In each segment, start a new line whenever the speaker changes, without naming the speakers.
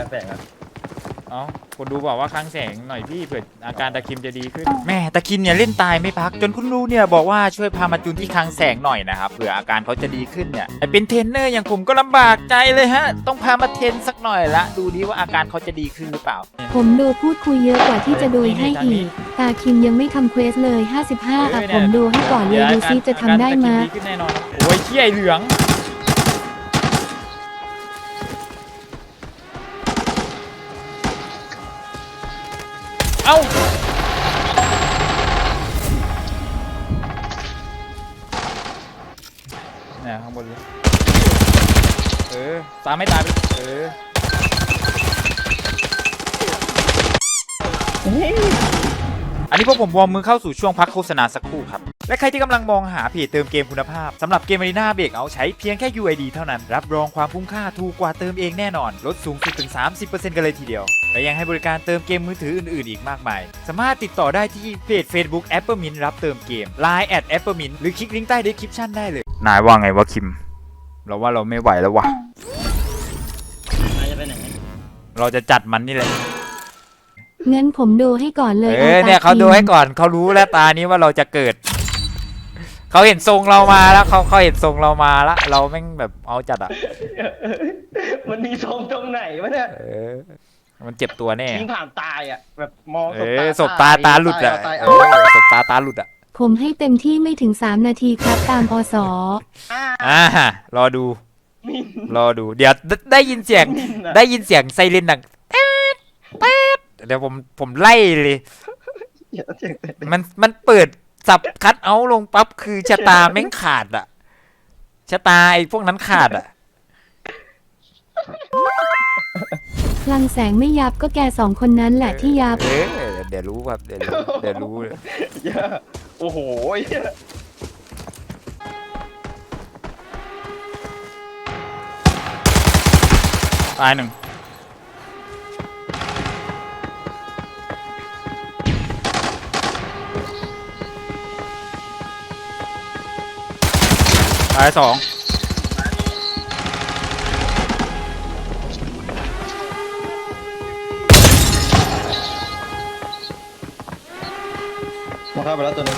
การแสงอะ
เอ้าคนดูบอกว่าคลังแสงหน่อยพี่เผื่ออาการตะคิมจะดีขึ้น แม่ตะคิมเนี่ยเล่นตายไม่พัก จนคุณลูเนี่ยบอกว่าช่วยพามาจูนที่คลังแสงหน่อยนะครับเผื่ออาการเขาจะดีขึ้นเนี่ยไอ้เป็นเทรนเนอร์อย่างผมก็ลำบากใจเลยฮะ ต้องพามาเทรนสักหน่อยละดูดิว่าอาการเขาจะดีขึ้นหรือเปล่า
ผมดูพูดคุยเยอะกว่าที่จะโดยให้อีก ตาคิมยังไม่ทำเควสเลย 55อะผมดูให้ก่อนเลยดูซิจะทำได้ไหม
อาการตะคิดีขึ้นแน่นอนโอ้ยเขี้ยไอ้เหลือง เอ้าเนี่ยข้างบนเลยเออ ตามไม่ตายไปเอออันนี้พวกผมวอร์มมือเข้าสู่ช่วงพักโฆษณาสักครู่ครับ และใครที่กำลังมองหาเพจเติมเกมคุณภาพสำหรับเกม a ารีนาเบรกเอาใช้เพียงแค่ UID เท่านั้น รับรองความคุ้มค่าถูกกว่าเติมเองแน่นอน ลดสูงสุดถึง 30%กันเลยทีเดียว และยังให้บริการเติมเกมมือถืออื่น ๆ อีกมากมาย สามารถติดต่อได้ที่เพจ Facebook a p p l e m i n t รับเติมเกม Line at a p p l e m i n t หรือคลิกลิงก์ใต้ description ได้เลย นายว่าไงวะคิม เราว่าเราไม่ไหวแล้ววะ
นายจะไปไหน
เราจะจัดมันนี่แหละ
งั้นผมดูให้ก่อนเลย
เอ
อา
อ
ตา
เนี่ยเขา
คิม
ดูให้ก่อนเขารู้แล้วตานี้ว่าเราจะเกิด เขาเห็นทรงเรามาแล้วเขาเขาเห็นทรงเรามาแล้วเราแม่งแบบเอาจัดอะ
มันมีทรงตรงไหนวะเนี่ย
เออ มันเจ็บตัวแน่
ยิงผ่านตายอะแบบมอง
เออศพตาตาหลุดอะ
ตาย
เอ
เอาตาย
อศพตาตาหลุดอะ
ผมให้เต็มที่ไม่ถึง3นาทีครับตามพศ
อ่า
อ่ารอดู
มิน
รอดู เดี๋ยวได้ได้ยินเสียง
มินอะ
ได้ยินเสียงไซเรนดังเต๊ดเต๊ดเดี๋ยวผมผมไล่เลย
อย่าเสียงเต้น
มันมันเปิด สับคัดเอาท์ลงปั๊บคือชะตาแม่งขาดอะชะตาไอ้พวกนั้นขาดอะ
พลังแสงไม่ยับก็แกสองคนนั้นแหละที่ยับ
เออเดี๋ยวรู้ครับเดี๋ยวรู้เดี๋ยวรู้เลย
อย่าโอ้โหเหี้ย
ตายหนึ่ง ตายสอง
มาเข้าไปแล้วตัวนึง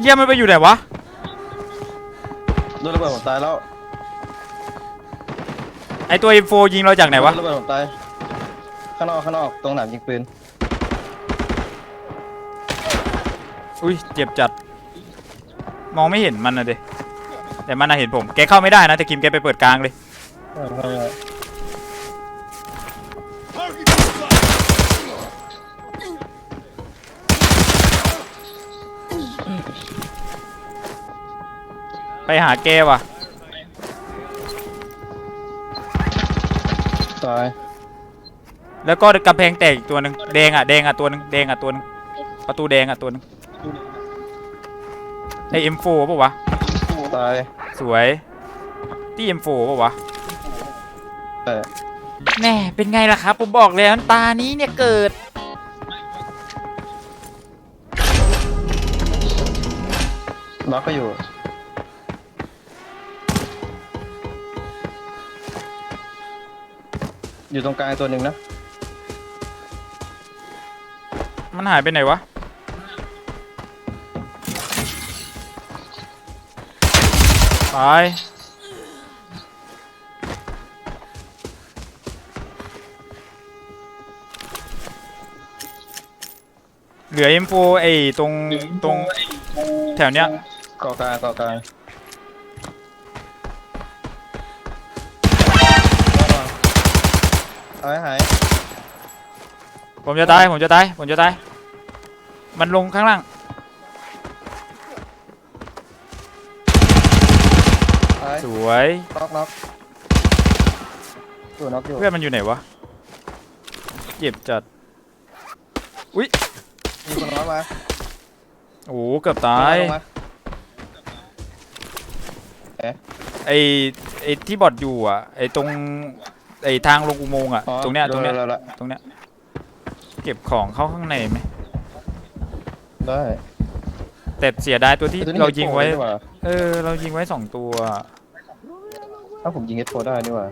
เยี่ยมันไปอยู่ไหนวะ
โดนระเบิดผมตายแล้ว
ไอตัว M4 ยิงเราจากไหนวะ
โดระเบิดผมตาย ข้างนอกข้างนอกตรงหนามยิงปืน
อุ้ยเจ็บจัด มองไม่เห็นมันนะเดแต่มันน่ะเห็นผม แกเข้าไม่ได้นะแต่คิมแกไปเปิดกลางเลย
เอาเข้าไป
ไปหาแกว่ะ
ตาย
แล้วก็กำแพงแตกอีกตัวหนึ่งแดงอะแดงอะตัวหนึ่งแดงอะตัวหนึงประตูแดงอะตัวหนึง ไอ M4 ป่ะวะ
ตาย
สวยที่ M4 ป่ะวะ
แต่
แน่เป็นไงล่ะครับ ผมบอกแล้วตานี้เนี่ยเกิด
ล็อกก็อยู่อยู่ตรงกลางตัวหนึ่งนะ
มันหายไปไหนวะ ตายเหลือ M4 ไอ้ตรงตรงแถวเนี้ย
เกาะกลางเกาะกลางเอาให้หาย
ผมจะตายผมจะตายผมจะตายมันลงข้างล่าง
หาย
สวย
น็อกน็อกอยู่น็อกอยู่
เพื่อนมันอยู่ไหนวะเจ็บจัดอุ้ย
มีคนน็อกมา
โอ้โหเกือบตาย
ลงมา
ไอไอที่บอดอยู่อะไอตรงไอทางลงอุโมงค์อะ
อ๋อ
ตรงเนี้ยตรงเนี้ย
ได้ได้
ตรงเนี้ยเก็บของเข้าข้างในไหม
ได้
แต่เสียดายตัวที่
ไอ้ตัวนี้
เรายิงไว้
เฮดโฟนี่หว่า
เออเรายิงไว้สองตัว
ถ้าผมยิงเฮดโฟได้นี่หว่า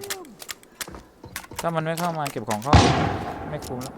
ถ้ามันไม่เข้ามาเก็บของเข้าไม่คุ้มแล้ว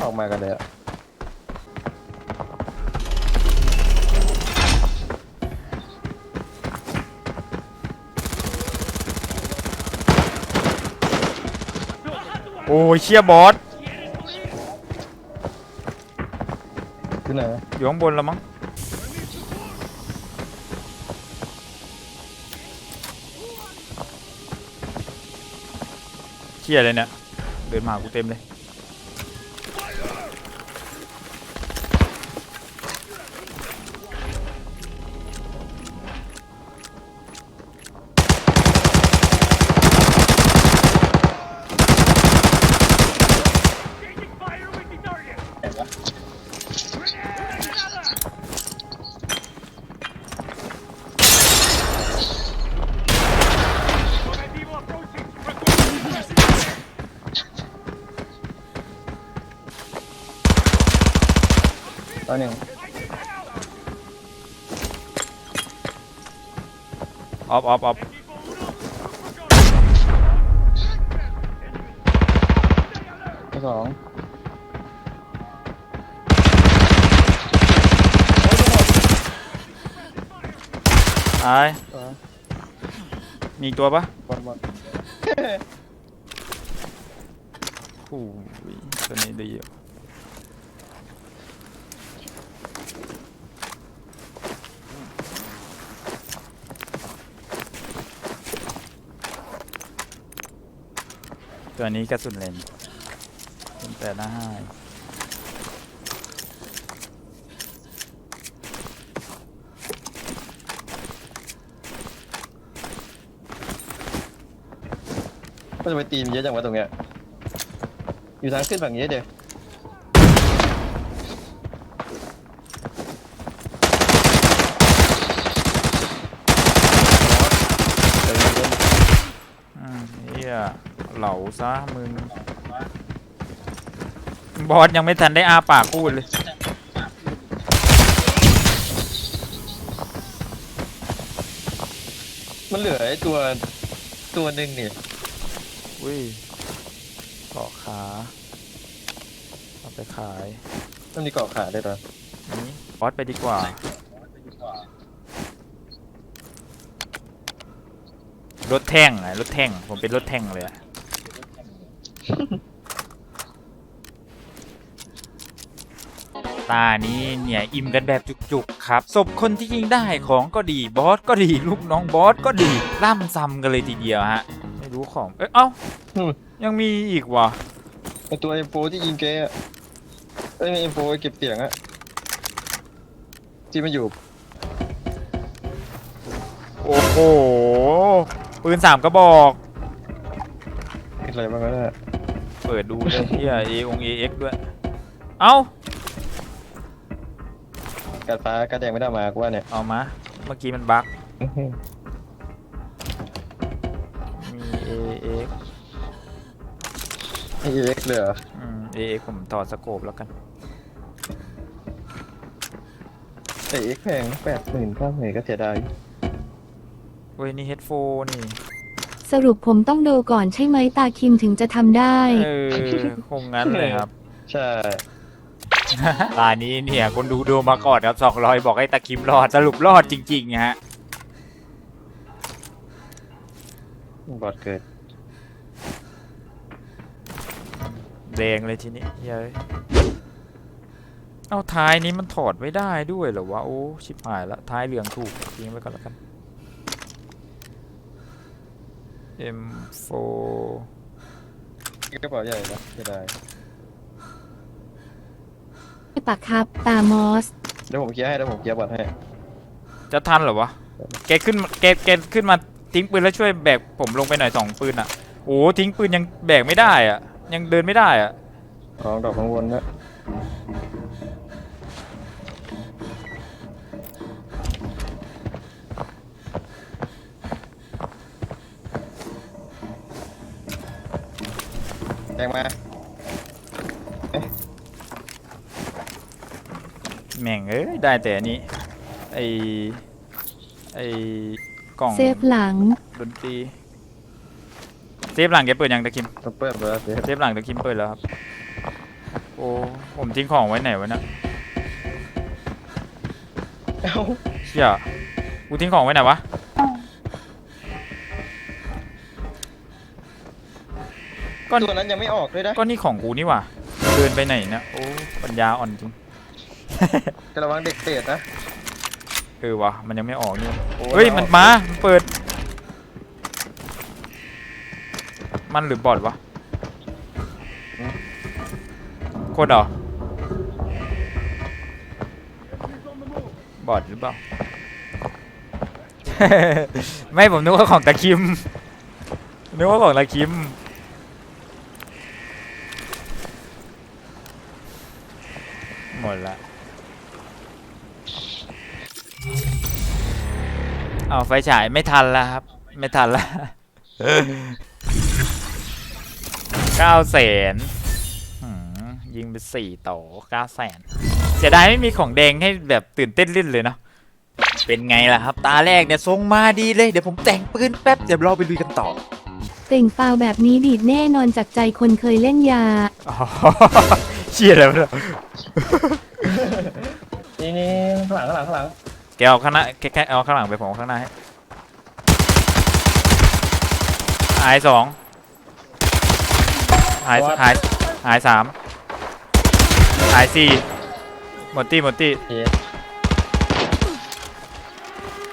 อออกมากันเลยอะ
โอ้ยเชียบอส
ที่ไหน
อยู่ข้างบนแล้วมั้ง เชียเลยเนี่ย เดินมาหากูเต็มเลย
ตอนหนึ่ง
ออฟออฟออฟ
ที่สอง
ตาย
ตัว
มีอีกตัวปะ
บอลบอล
โอ้ยตัวนี้ดีอยู่ ตัวนี้กระสุนเลนเป็นแต่หน้าให้
ก็จะไปตีมเยอะจังวะตรงเนี้ยอยู่ทางขึ้นฝั่งนี้เดียวเดี๋ยวเดี๋ยว
อืมเฮีย เหลาซะมึง บอสยังไม่ทันได้อาปากพูดเลย
มันเหลือไอ้ตัวตัวหนึ่งนี่
อุ้ยเกาะขาเอาไปขาย
มันมีเกาะขาได้วยเหรอ
นี่บอสไปดีกว่า รถแท่งไงรถแท่งผมเป็นรถแท่งเลยอะ ตานี้เนี่ยอิ่มกันแบบจุกๆครับศพคนที่ยิงได้ของก็ดีบอสก็ดีลูกน้องบอสก็ดีล่ำซ้ำกันเลยทีเดียวฮะไม่รู้ของเอ้ยเอ้า
อืม
ยังมีอีกวะ
ไอตัวเอ็มโฟที่ยิงแกอะเอ้ยไม่เอ็มโฟเก็บเสียงอะที่มันอยู่
โอ้โหปืนสามกระบอก
อะไรบ้างก็ได้
เปิดดูเลยเฮียเอองเอเอ็กด้วย เอ้า
การฟ้าการแดงไม่ได้เอามากูว่าเนี่ย
เอามา เมื่อกี้มันบั๊กมีเอเอ็ก
ไอเอ็กเลยเหรอ
อืมเอเอ็กผมถอดสโคปแล้วกัน
ไอเอ็กแพงแปดหมื่นเก้าหมื่นก็เสียดาย
เว้ยนี่เฮดโฟนนี่
สรุปผมต้องดูก่อนใช่ไหมตาคิมถึงจะทำได้
เออคงงั้นเลยครับ
ใช่
ตานี้เนี่ยคนดูดูมาก่อนครับสองร้อยบอกให้ตะคิมรอดสรุปรอดจริงๆฮะ
บอดเกิด
แดงเลยทีนี้เฮ้ยเอาท้ายนี้มันถอดไม่ได้ด้วยเหรอวะ โอ้ ชิบหายละท้ายเหลืองถูกทิ้งไว้ก่อนแล้วกัน M4
กระเป๋าใหญ่นะเสียดาย
ปากครับตามอส
เดี๋ยวผมเคลียร์ให้เดี๋ยวผมเคลียร์บอดให้
จะทันเหรอวะ แกขึ้นมาแกแกขึ้นมาทิ้งปืนแล้วช่วยแบกผมลงไปหน่อยสองปืนอะ โอ้ทิ้งปืนยังแบกไม่ได้อะ ยังเดินไม่ได้อะ
ของดอกข้างบนนะ แทงมา
แม่งเอ้ยได้แต่อันนี้ไอไอกล่อง
เซฟหลัง
ดนตรีเซฟหลังแกเปิดยังตะคิม
ต้องเปิดเบอร์สิ
เซฟหลังตะคิมเปิดแล้วครับโอ้ผมทิ้งของไว้ไหนวะเนี่ย
เอ้า
เชี่ยกูทิ้งของไว้ไหนวะ ก้อน
ตัวนั้นยังไม่ออกด้วยนะ
ก็นี่ของกูนี่หว่าเดินไปไหนเนะโอ้ปัญญาอ่อนจริง
จะระวังเด็กเตะนะ
เออวะมันยังไม่ออกนี่หว่า
โอ้
เฮ้ย
ออก
มันมามันเปิด มันหรือบอทวะโคตรเหรอบอทหรือเปล่า ไม่ผมนึกว่าของตะคิมนึกว่าของตะคิม มดละเอาไฟฉายไม่ทันแล้วครับ ไม่ทันแล้วเก้าแสนยิงไปสี่ต่อเก้าแสนเสียดายไม่มีของแดงให้แบบตื่นเต้นลิ้นเลยเนาะเป็นไงล่ะครับ ตาแรกเนี่ยทรงมาดีเลยเดี๋ยวผมแต่งปืนแป๊บเดี๋ยวเราไปลุยกันต่อ
เต่งเปล่าแบบนี้ดีดแน่นอนจากใจคนเคยเล่นยา
อ๋อ เชี่ยแล้วะเนี่ย
นี่นี่ข้างหลังข้างหลังข้างหลัง
แกเอาข้างหน้าแค่เอาข้างหลังไปผมเอาข้างหน้าให้หายสองหายหายหายสามหายสี่หมดตี้หมดตี้
เฮ้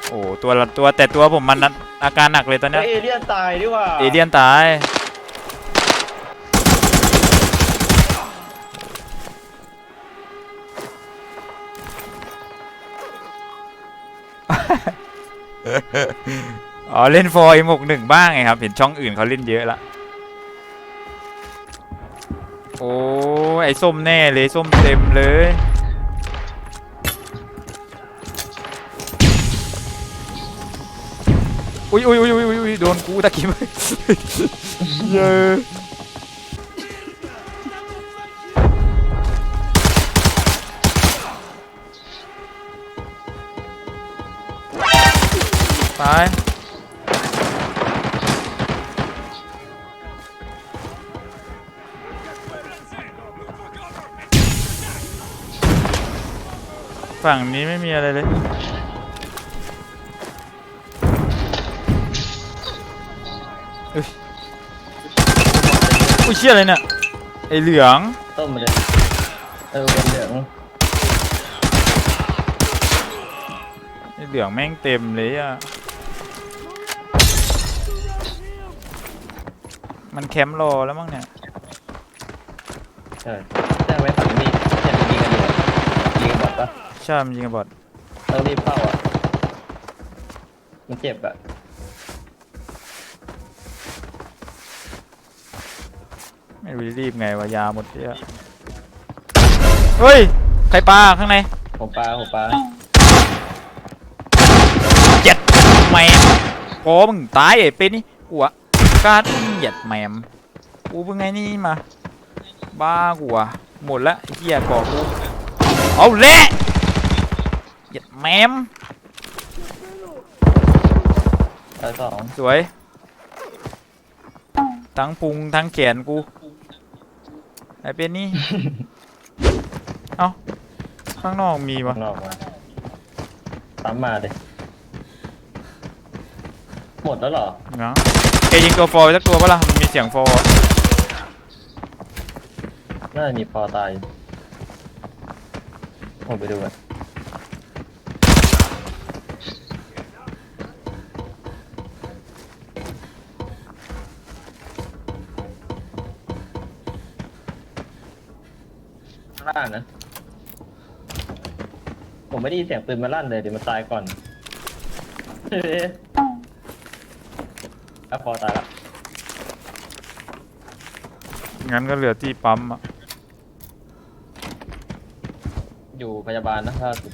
โอ้ตัวละตัวแต่ตัวผมมันอาการหนักเลยตอนเนี้ย
เอเลี่ยนตายดีกว่า
เอเลียนตาย อ๋อเล่นฟอยหมกหนึ่งบ้างไงครับ เห็นช่องอื่นเขาเล่นเยอะละ โอ้ไอ้ส้มแน่เลยส้มเต็มเลย อุ้ยอุ้ยอุ้ยอุ้ยอุยโดนกูตะกี้เยอะ ตายฝั่งนี้ไม่มีอะไรเลยอุ้ยเชี่ยอะไรเนี่ย ไอเหลือง
ต้มมาเลยเออเป็นเหลือง
ไอเหลืองแม่งเต็มเลยอะ มันแคมป์รอแล้วมั้งเนี่ย
ใช่แจ้งไว้ฝั่งนี้เนี่ยยิงกันอยู่ยิงกันบอดปะ
ใช่มันยิงกับบอด
ต้องรีบเข้าอะมันเจ็บอะ
ไม่รู้จะรีบไงวะยาหมดเยอะเฮ้ยใครปลาข้างใน
ผมปลาผมปลา
เจ็ดแมมโอ้มึงตายไอ้เป็นนี่กูอะ การเหยียดแมมกูเป็นไงนี่มา บ้ากูอะหมดละเหี้ยก่อกูเอาเละเหยียดแมม
ปลาสอง
สวย ทั้งพุงทั้งแขนกูไอเป็นนี่ เอ้า ข้างนอกมีวะ
ข้างนอกมาปั๊มมาเลยหมดแล้วเหรอ
เนาะ ยิงตัวฟอร์สักตัวปะล่ะมันมีเสียงฟอร์
น่าจะมีพอตายผมไปดูกันข้างล่างนะ ผมไม่ได้ยินเสียงปืนมาลั่นเลยเดี๋ยวมันตายก่อนเฮ้ย อะพอตายละ
งั้นก็เหลือที่ปั๊มอะ
อยู่พยาบาลนะถ้าสุด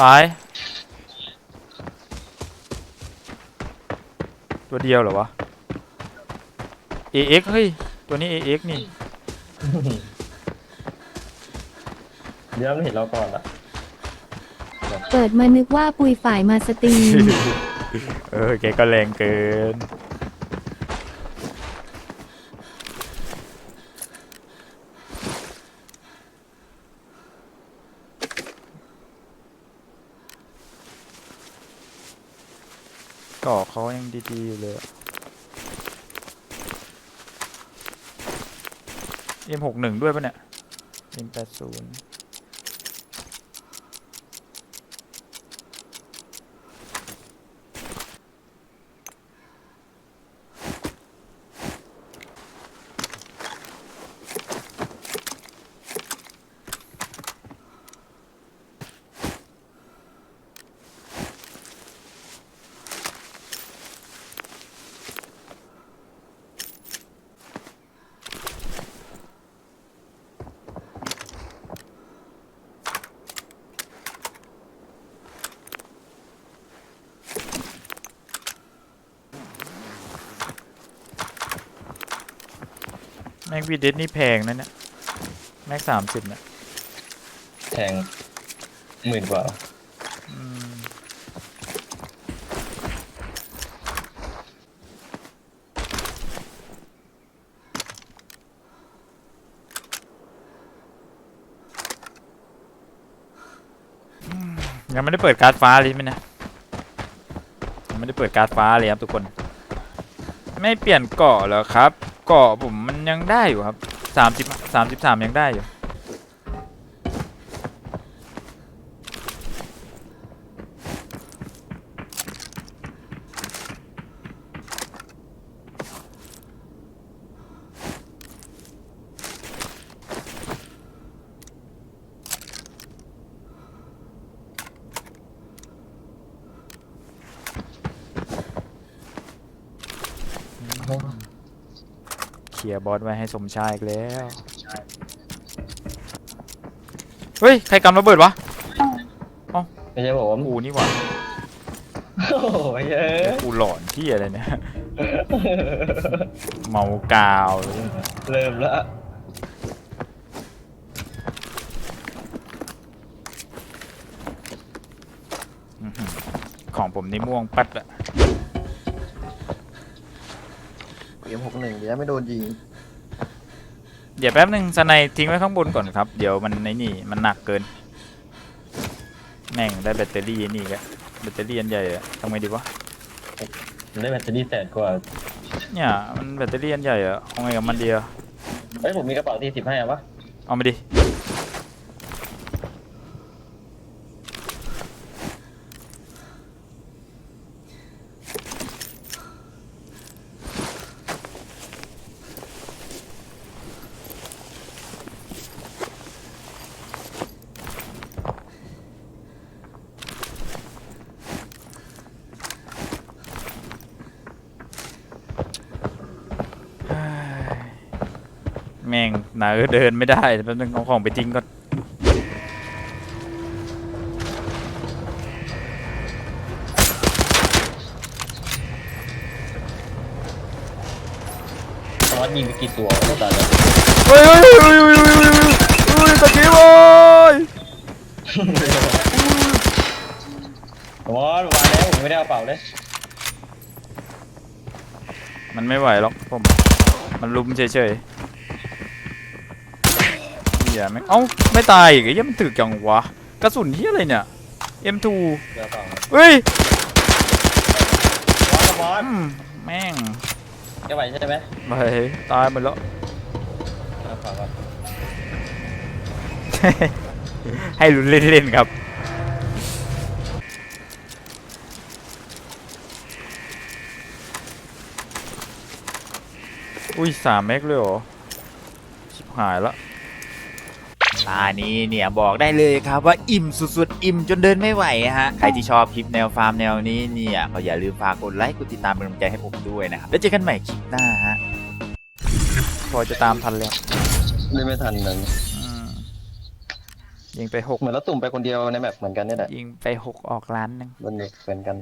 ตาย ตัวเดียวเหรอวะ AX เฮ้ย ตัวนี้ AX นี่
เดี๋ยวมันเห็นเราก่อนละ
เปิดมานึกว่าปุยฝ่ายมาสตรีม
เออแกก็แรงเกินก็เขายังดีๆอยู่เลยอะเอ็มหกหนึ่งด้วยปะเนี่ยเอ็มแปดศูนย์ ม็กวีเดสนี่แพงนะเนี่ย แม็กสามสิบเนี่ย
แทงหมื่นกว่า
อืมอืมยังไม่ได้เปิดการ์ดฟ้าเลยใช่ไหมเนะยังไม่ได้เปิดการ์ดฟ้าเลยครับทุกคน ไม่เปลี่ยนเกาะเหรอครับ เกาะผมมันยังได้อยู่ครับสามสิบสามสิบสามยังได้อยู่ บอสไว้ให้สมชายอีกแล้ว เฮ้ย ใครกำระเบิดวะ
ไม่ใช่บอกว่า
กูนี่หว่า
โอ้ยเอ้ย
กูหลอนที่อะไรเนี่ย เมากาวเลย
เริ่มแล้ว
อื้อหือของผมนี่ม่วงปัดอะ
เอ็มหกหนึ่งเดี๋ยวไม่โดนยิง
เดี๋ยวแป๊บหนึ่งสไนด์ทิ้งไว้ข้างบนก่อนครับ เดี๋ยวมันในนี่มันหนักเกิน แม่งได้แบตเตอรี่นี่กะแบตเตอรี่อันใหญ่อะทำไงดีวะ
มันได้แบตเตอรี่แสนกว่า
เนี่ยมันแบตเตอรี่อันใหญ่อะเอาไงกับมันเดียว
เฮ้ยผมมีกระเป๋าที่สิบให้อะวะ
เอามาดิ แม่งหนาเดินไม่ได้แป๊บนึงเอาของไปทิ้งก่อน
สามารถยิงไปกี่ตัวก็ตายแล้ว
เฮ้ยเฮ้ยเฮ้ยเฮ้ยเฮ้ยเฮ้ยเฮ้ยตะกี้โว้ย
ผมว่ามาแล้วผมไม่ได้เอากระเป๋าเลย
มันไม่ไหวหรอกผม มันลุมเฉยๆเหี้ยแม่งเอ้าไม่ตายอีกไอ้เหี้ยมันถึกจังวะกระสุนเหี้ยอะไรเนี่ย M2
เดี๋ยวกระเป๋ามา
เฮ้ย
บอส
อืมแม่ง
แกไหวใช่ไหม
ไปตายหมดแล้ว
เอากระเป๋ามา
ให้ลุ้นเล่นๆครับ อุ้ยสามเมกเลยเหรอ ชิบหายละ ตานี้เนี่ยบอกได้เลยครับว่าอิ่มสุดๆ อิ่มจนเดินไม่ไหวฮะ ใครที่ชอบคลิปแนวฟาร์มแนวนี้เนี่ยก็อย่าลืมฝากกดไลค์กดติดตามเป็นกำลังใจให้ผมด้วยนะครับ แล้วเจอกันใหม่คลิปหน้าฮะพอจะตามทันแล้ว
เล่นไม่ทันนั้น
อืมยิงไปหก
เหมือนเราตุ่มไปคนเดียวในแมปเหมือนกันนี่แหละ
ยิงไปหกออกล้านหนึง
บนเด็กเหมือนกัน